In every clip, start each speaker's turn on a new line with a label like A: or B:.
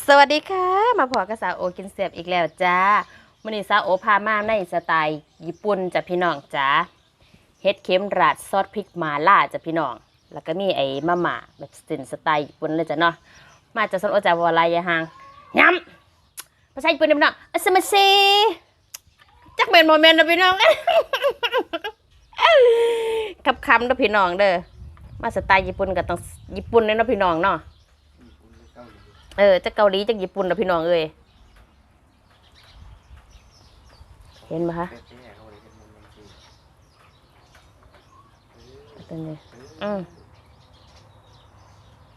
A: สวัสดีค่ะ มาพอกับสาวโอกินเสียบอีกแล้วจ้าวันนี้สาวโอพามาในสไตล์ญี่ปุ่นจ้ะพี่น้องจ้าเฮ็ดเค็มราดซอสพริกมาล่าจ้ะพี่น้อง แล้วก็มีไอ้มาม่าแบบสตินสไตล์ญี่ปุ่นเลยจ้ะเนาะ มาจากสนโอจาวาลายาฮังย้ำภาษาญี่ปุ่นเด้อพี่น้องอัสมาเซจักแมนโมเมนต์นะพี่น้องคับคำเด้อพี่น้องเด้อ มาสไตล์ญี่ปุ่นก็ต้องญี่ปุ่นเลยเนาะพี่น้องเนาะ เออจะเกาหลีจะญี่ปุ่นนะพี่น้องเอ้ยเห็นไหมคะตอนนี้อืม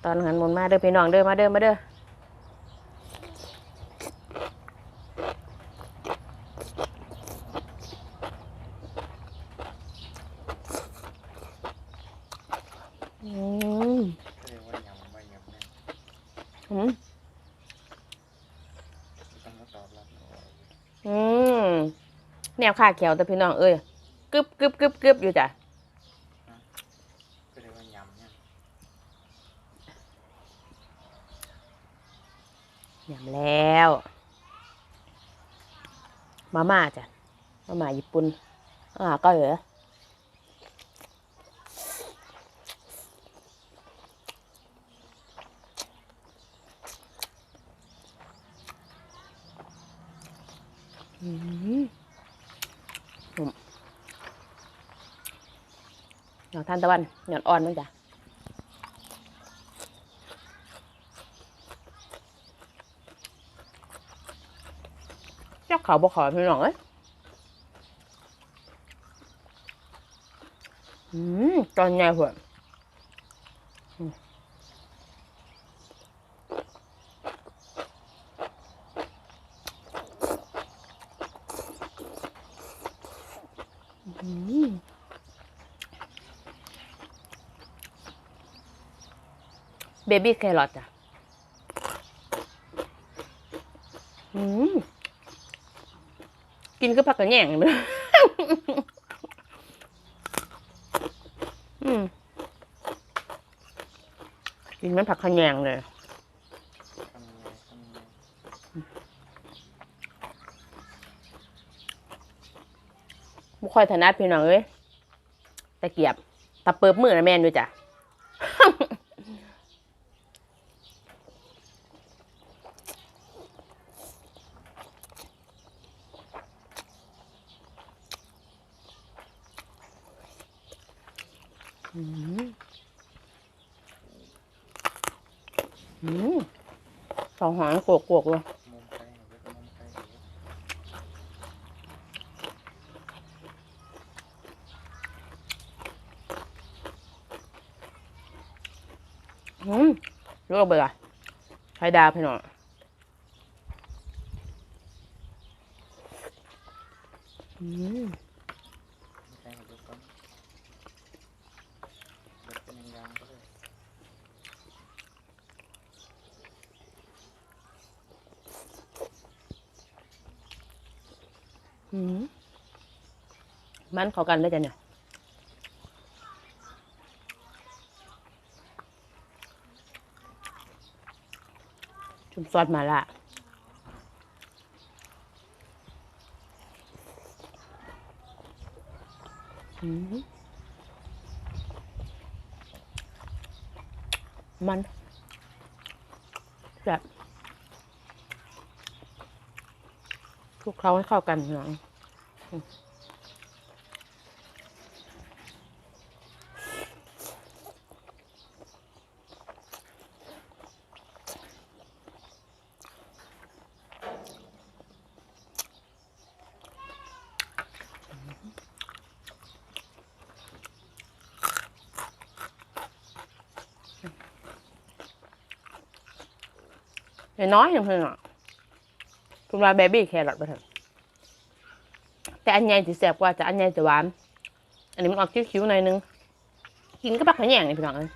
A: ตอนหันมุนมาเด้อพี่น้องเด้อมาเด้อมาเด้อมอืม อืม แนวขาเขียวแต่พี่น้องเอ้ยกึบกึบกึบกึบอยู่จ้ะยำแล้ว มาม่าจ้ะ มาม่าญี่ปุ่นอ่าก็เหรออืมผม หยอดทานตะวันหยอดอ่อนมั้งจ้ะเจ้าเขาบอกขอพี่น้องเอ้ยอืมตอนไงหัวอืมอืม เบบี้แครอทจ้ะอืมกินก็ผักกระแหน่งเลยกินมันผักขะแหยงเลยบุค่อยถนัดพี่น้องเอ้ยตะเกียบตะเปิบมือนะแม่นด้วยจ้ะ อืมอืมสองหางโกกๆเลยอืมรู้เบื่อไข่ดาวพี่น้องอืมอื มันเข้ากันเลยจ้ะเนี่ยชุมซอสมาละมันแบบคลุกเคล้าให้เข้ากันหน่อย น้อยๆอย่างเพื่อนอะคุณว่าเบบี้แครอทไปเถอะ แต่อันใหญ่จะแซ่บกว่าจะอันใหญ่จะหวาน อันนี้มันออกคิ้วๆหน่อยนึง กินก็ปักขะแยงนี่พี่น้องเอ้ย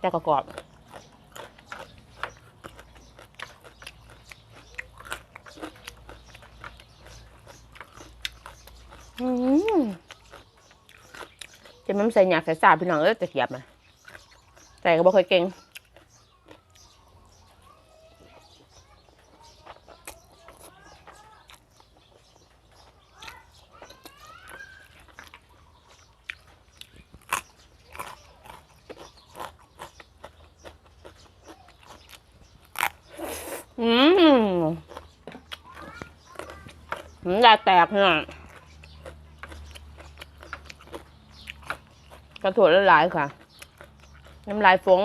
A: แต่ก็กรอบอืมจะมันใส่หยาใส่สาพี่น้องเอ้ยจะเกียบนะใส่ก็บ่ค่อยเก่ง อืม น้ำลาแตกเนี่ยกระถั่วละลายค่ะ น้ำลายฟง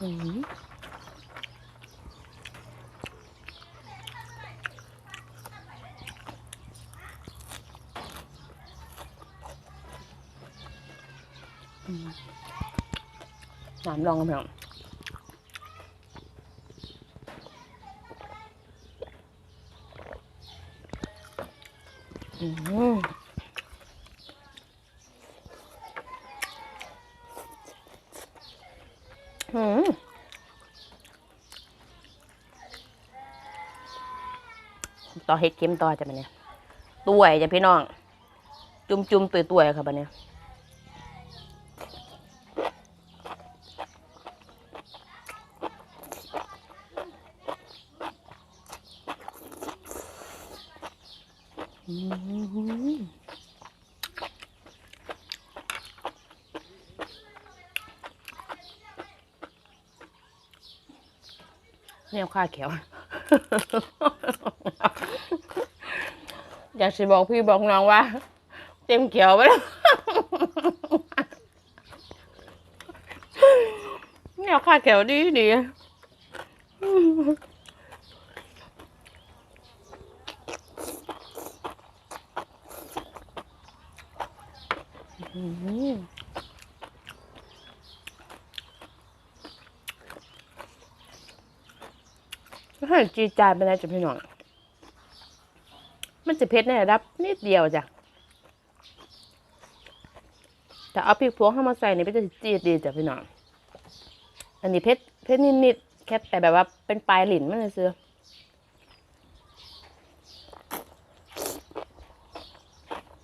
A: อื มน้ำลองกันเถอะอืมอืมต่อเห็ดเข็มต่อจ้ะบันเนี่ยตัวจ้ะพี่น้อง จุ่มจุ่มตัวๆค่ะบันเนี่ย อืม เนี่ยข้าเขียว อยากจะบอกพี่บอกน้องว่า เต็มเขียวไปแล้วเนี่ยข้าเขียวดีดีอืม ให้จีจานไปแล้วจ้ะพี่น้อง มันจะเผ็ดในระดับนิดเดียวจ้ะแต่เอาพริกพวงเข้ามาใส่นี่มันจะจีดดีจ้ะพี่น้อง อันนี้เผ็ดเผ็ดนิดๆแค่แต่แบบว่าเป็นปลายหลินมันเลยซื้อ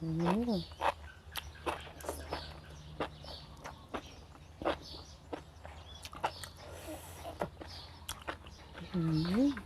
A: อืม ม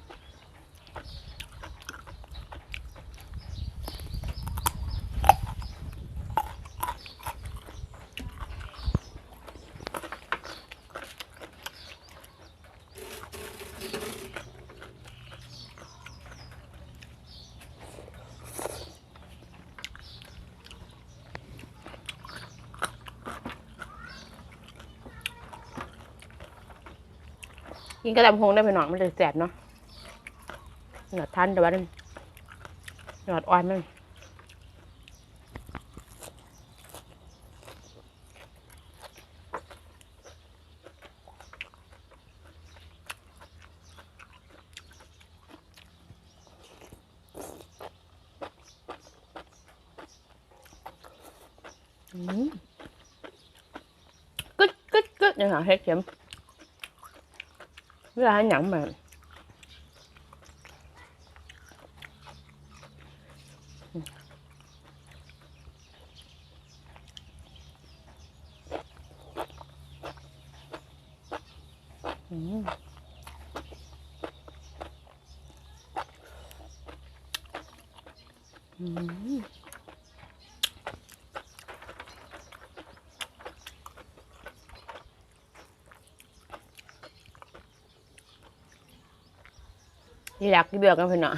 A: กินกระดำพงได้ไปหน่อยมันจะแสบเนาะหนอดทันแต่ว่าหนอดอ่อนมันอืมกึดกึดกึดเนี่ยค่ะเฮ็ดเข็ม เวลาห นังมาอืมอืมอยากกินเบียร์กันเพื่อนอะ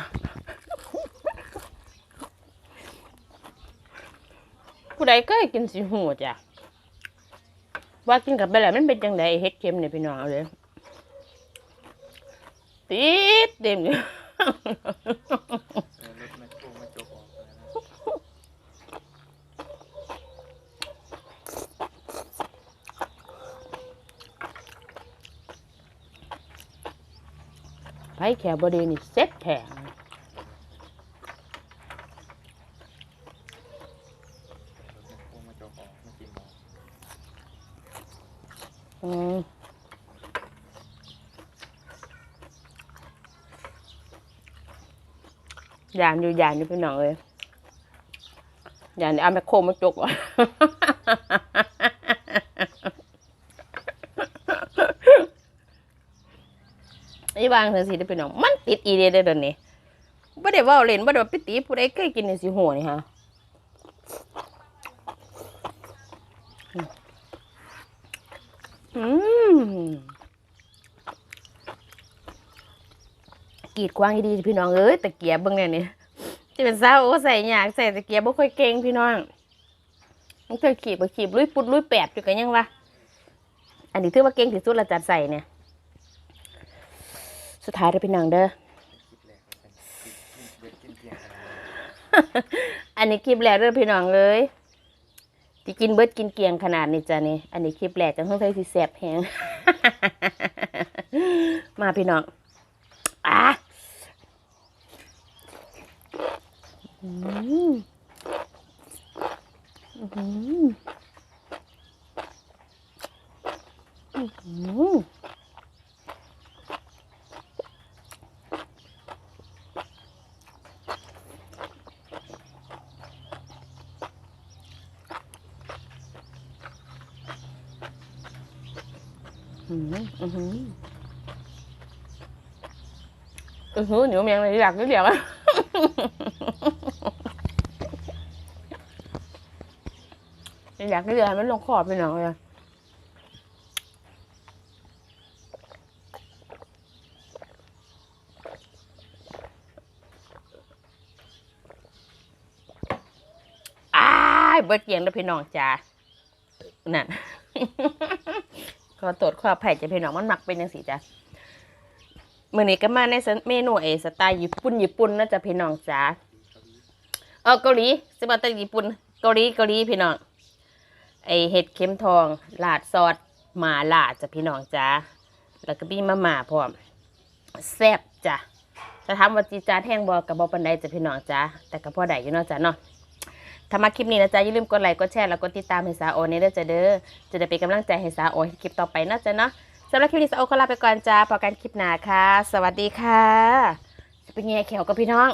A: ผู้ใดก็กินสีหูจ้ะว่ากินกับไปแล้วมันเป็นจังไดเฮ็ดเค็มเนี่ยพี่น้องเลยติดเต็ม
B: เลยรถแมคโครมาจกออกแล้วนะ
A: ไผแขวบดีนี่เซ็ตแข็ง
B: รถแมคโครมาจกออกมากินหมอ
A: อืมยานอยู่ยานอยู่พี่น้องเลยยานเอาแมคโครมาจกว่ะ ไอ้วางเถอสิได้อพี่น้องมันติดอีเดียเด้อเดี๋ยวนี้บ่ได้ว้าเล่นบ่ได้ว่าไปตีผู้ใดเคยกินนี่สิโหนี่ฮะอืมกีดกว้างดีพี่น้องเอ้ยตะเกียบเบิ่งแน่นี่จะเป็นสาวโอ้ใส่ยากใส่ตะเกียบบ่ค่อยเก่งพี่น้องมันเคยขีบบ่ขีบลุยปุดลุยแปดอยู่กันยังวะอันนี้ถือว่าเก่งที่สุดละจัดใส่เนี่ย สุดท้ายเด้อพี่น้องเด้อ
B: คิดแราเป็นนกินเบียดกินเกียงขนาดนั้น
A: อันนี้คลิปแรกเด้อพี่น้องเลยที่กินเบิดกินเกียงขนาดนี้จ้ะนี่ อันนี้คลิปแรกจังเพิ่งเคยสิแสบแหงมาพี่น้องอะอืมอื้อหืออื้ อืออือหืออือหือเหนียวเมียงเลยอยากนิดเดียวอะอยากนิดเดียวมันลงคอพี่น้องเลยเบิดเกียงแล้วพี่น้องจ้านั่น ขอตรวจขออภัยจ้ะพี่น้องมันหมักเป็นยังสีจ้ะมือนี้ก็มาในเมนูเอสไตล์ญี่ปุ่นญี่ปุ่นนะจ๊ะพี่น้องจ้าเออเกาหลีสมาแต่ญี่ปุ่นเกาหลีเกาหลีพี่น้องไอเห็ดเข็มทองลาดซอสหมาลาดจ้ะพี่น้องจ้าแล้วก็มีมะม่าพร้อมแซ่บจ้ะจะทำว่าจีจาดแห้งบอกกับบอปันไดจ้ะพี่น้องจ้าแต่ก็พอได้อยู่เนาะจ้ะเนาะ ถ้ามาคลิปนี้นะจ๊ะอย่าลืมกดไลค์กดแชร์แล้วกดติดตามให้สาโอในเด้อจ้ะเด้อจะได้เป็นกำลังใจให้สาโอคลิปต่อไปนะจ๊ะเนาะสำหรับคลิปนี้สาโอขอลาไปก่อนจ้าพอกันคลิปหน้าค่ะ สวัสดีค่ะจะเป็นไงแขวกับพี่น้อง